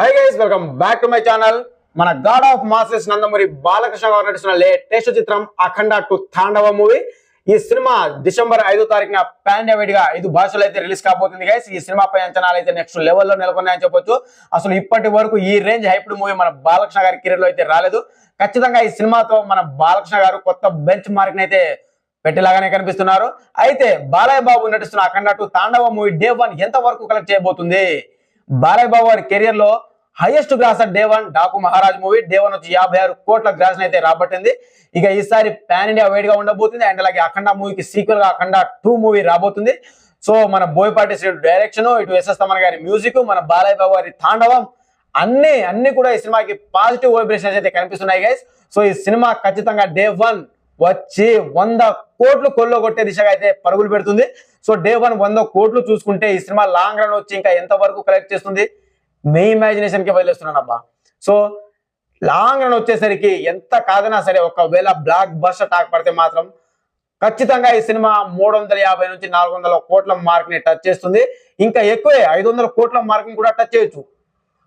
Hi guys welcome back to my channel మన God of masses Nandamuri Balakrishna garu నటిస్తున్న latest చిత్రం Akhanda two Thandava movie. ఈ సినిమా December ఐదో తారీఖున పాన్గా ఐదు భాషలు అయితే రిలీజ్ కాబోతుంది గైస్ ఈ సినిమా పై అంచనాలు అయితే నెక్స్ట్ లెవెల్లో నెలకొన్నాయని చెప్పొచ్చు. అసలు ఇప్పటి వరకు ఈ రేంజ్ హైప్డ్ మూవీ మన బాలకృష్ణ గారి కెరీర్లో అయితే రాలేదు. ఖచ్చితంగా ఈ సినిమాతో మన బాలకృష్ణ గారు కొత్త బెంచ్ మార్క్ అయితే పెట్టేలాగానే కనిపిస్తున్నారు. అయితే బాలయ్య బాబు నటిస్తున్న Akhanda two Thandava movie day one ఎంత వరకు కలెక్ట్ చేయబోతుంది? బాలయ్య బాబు వారి కెరియర్లో highest gross day one Daaku Maharaaj movie. Day one వచ్చి యాభై ఆరు కోట్ల గ్రాస్ అయితే రాబట్టింది. ఇక ఈసారి పాన్ ఇండియా వేడిగా ఉండబోతుంది. అండ్ అలాగే అఖండ మూవీకి సీక్వెల్గా అఖండ టూ మూవీ రాబోతుంది. సో మన బోయపాటి శ్రీ డైరెక్షన్ ఇటు ఎస్ఎస్ తమన్ గారి మ్యూజిక్ మన బాలయ్య బాబు గారి తాండవం అన్ని అన్ని కూడా ఈ సినిమాకి పాజిటివ్ వైబ్రేషన్స్ అయితే కనిపిస్తున్నాయి గైస్ సో ఈ సినిమా ఖచ్చితంగా డే వన్ వచ్చి వంద కోట్లు కొల్లో కొట్టే దిశగా అయితే పరుగులు పెడుతుంది. సో డే వన్ వంద కోట్లు చూసుకుంటే ఈ సినిమా లాంగ్ రన్ వచ్చి ఇంకా ఎంత వరకు కలెక్ట్ చేస్తుంది? మీ ఇమాజినేషన్కి కి అబ్బా సో లాంగ్ రన్ వచ్చేసరికి ఎంత కాదన్నా సరే ఒకవేళ బ్లాక్ బస్టర్ టాక్ పడితే మాత్రం ఖచ్చితంగా ఈ సినిమా మూడు వందల యాభై నుంచి నాలుగు వందల కోట్ల మార్క్ని టచ్ చేస్తుంది. ఇంకా ఎక్కువే ఐదు వందల కోట్ల మార్క్ని కూడా టచ్ చేయొచ్చు.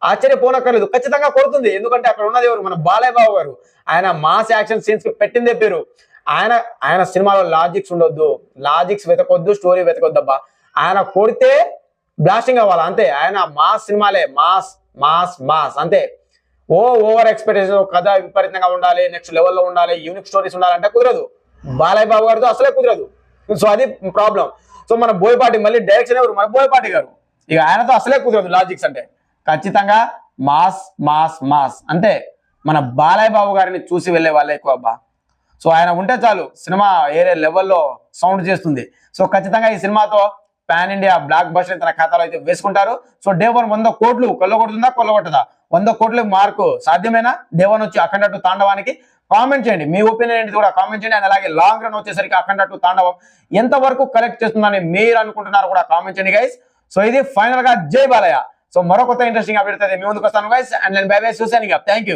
ఆశ్చర్యపోనక్కర్లేదు. ఖచ్చితంగా కొడుతుంది ఎందుకంటే అక్కడ ఉన్నది ఎవరు? మన బాలయ్య బాబు గారు. ఆయన మాస్ యాక్షన్ సీన్స్కి పెట్టిందే పేరు. ఆయన ఆయన సినిమాలో లాజిక్స్ ఉండొద్దు. లాజిక్స్ వెతకొద్దు స్టోరీ వెతకొద్దు అబ్బా ఆయన కొడితే బ్లాస్టింగ్ అవ్వాలి? అంతే. ఆయన మాస్ సినిమాలే. Mass mass mass. అంతే. ఓ ఓవర్ ఎక్స్పెక్టేషన్ కథ విపరీతంగా ఉండాలి నెక్స్ట్ లెవెల్లో ఉండాలి యూనిక్ స్టోరీస్ ఉండాలంటే కుదరదు. బాలయ్య బాబు గారితో అసలే కుదరదు. సో అది ప్రాబ్లం సో మన బోయపాటి మళ్ళీ డైరెక్షన్ ఎవరు? మన బోయపాటి గారు. ఇక ఆయనతో అసలే కుదరదు లాజిక్స్ అంటే. ఖచ్చితంగా మాస్ మాస్ మాస్. అంతే. మన బాలయ్య బాబు గారిని చూసి వెళ్ళే వాళ్ళే ఎక్కువ అబ్బా. సో ఆయన ఉంటే చాలు సినిమా ఏరే లెవెల్లో సౌండ్ చేస్తుంది. సో ఖచ్చితంగా ఈ సినిమాతో పాన్ ఇండియా బ్లాక్ బస్టర్ తన ఖాతాలో అయితే వేసుకుంటారు. సో డే వన్ వంద కోట్లు కొల్లగొడుతుందా కొల్లగొట్టదా? వంద కోట్లు మార్కు సాధ్యమేనా? డే వన్ వచ్చి అఖండ టు తాండవానికి కామెంట్ చేయండి. మీ ఒపీనియన్ ఏంటి కూడా కామెంట్ చేయండి. అండ్ అలాగే లాంగ్ రన్ వచ్చేసరికి అఖండ టు తాండవం ఎంతవరకు కలెక్ట్ చేస్తుందని మీరు అనుకుంటున్నారు కూడా కామెంట్ చేయండి గైస్ సో ఇది ఫైనల్గా జై బాలయ్య. సో మరో కొత్త ఇంట్రెస్టింగ్ అప్డేట్ అయితే మీ ముందుకు వస్తాను గైస్ అండ్ నేను బై బై చూసాను థ్యాంక్ యూ